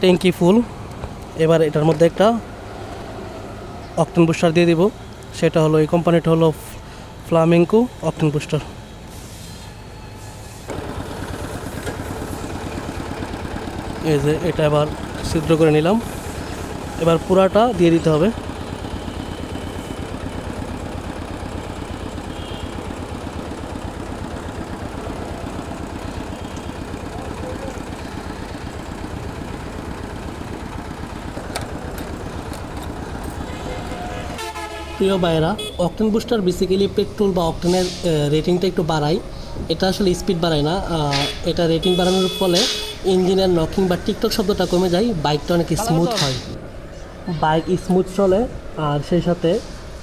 ট্যাঙ্কি ফুল। এবার এটার মধ্যে একটা অক্টেন বুস্টার দিয়ে দিব। সেটা হলো, এই কোম্পানিটা হলো ফ্লামিঙ্কো অক্টেন বুস্টার। এই যে এটা এবার ছিদ্র করে নিলাম। এবার পুরাটা দিয়ে দিতে হবে। প্রিয় ভাইয়েরা, অকটেন বুস্টার বেসিক্যালি পেট্রোল বা অকটেনের রেটিংটা একটু বাড়ায় এটা আসলে স্পিড বাড়ায় না। এটা রেটিং বাড়ানোর ফলে ইঞ্জিনের নকিং বা টিকটক শব্দটা কমে যায় বাইকটা অনেক স্মুথ হয়। বাইক স্মুথ চলে, আর সেই সাথে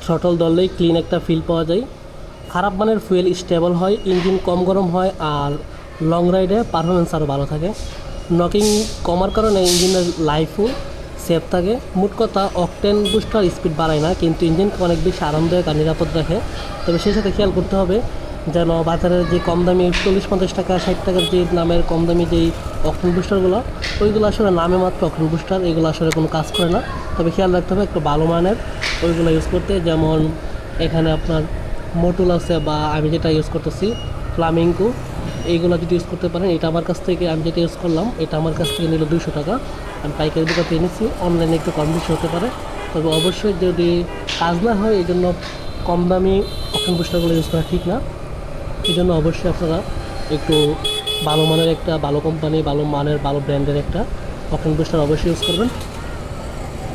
শটল দললেই ক্লিন একটা ফিল পাওয়া যায়। খারাপ মানের ফুয়েল স্টেবল হয় ইঞ্জিন কম গরম হয়, আর লং রাইডে পারফরমেন্স আরও ভালো থাকে। নকিং কমার কারণে ইঞ্জিনের লাইফও সেফ থাকে। মোট কথা, অকটেন বুস্টার স্পিড বাড়ায় না, কিন্তু ইঞ্জিনকে অনেক বেশি আরামদায়ক আর নিরাপদ রাখে। তবে সেই সাথে খেয়াল করতে হবে যেন বাজারের যে কম দামি চল্লিশ পঞ্চাশ টাকা, ষাট টাকার যে নামের কম দামি যেই অকটেন বুস্টারগুলো, ওইগুলো আসলে নামে মাত্র অকটেন বুস্টার, এগুলো আসলে কোনো কাজ করে না। তবে খেয়াল রাখতে হবে একটু ভালো মানের ওইগুলো ইউজ করতে। যেমন এখানে আপনার মোটুল আছে বা আমি যেটা ইউজ করতেছি ফ্লামিঙ্কো এইগুলো যদি ইউজ করতে পারেন, এটা আমার কাছ থেকে আমি যেটা ইউজ করলাম, এটা আমার কাছ থেকে নিল দুশো টাকা। আমি পাইকারি দোকানে এনেছি অনলাইনে একটু কম বেশি হতে পারে। তবে অবশ্যই যদি কাজ না হয়, এই জন্য কম দামি অপশন বুস্টারগুলো ইউজ করা ঠিক না। এই জন্য অবশ্যই আপনারা একটু ভালো মানের একটা, ভালো কোম্পানি ভালো মানের, ভালো ব্র্যান্ডের একটা অপশন বুস্টার অবশ্যই ইউজ করবেন।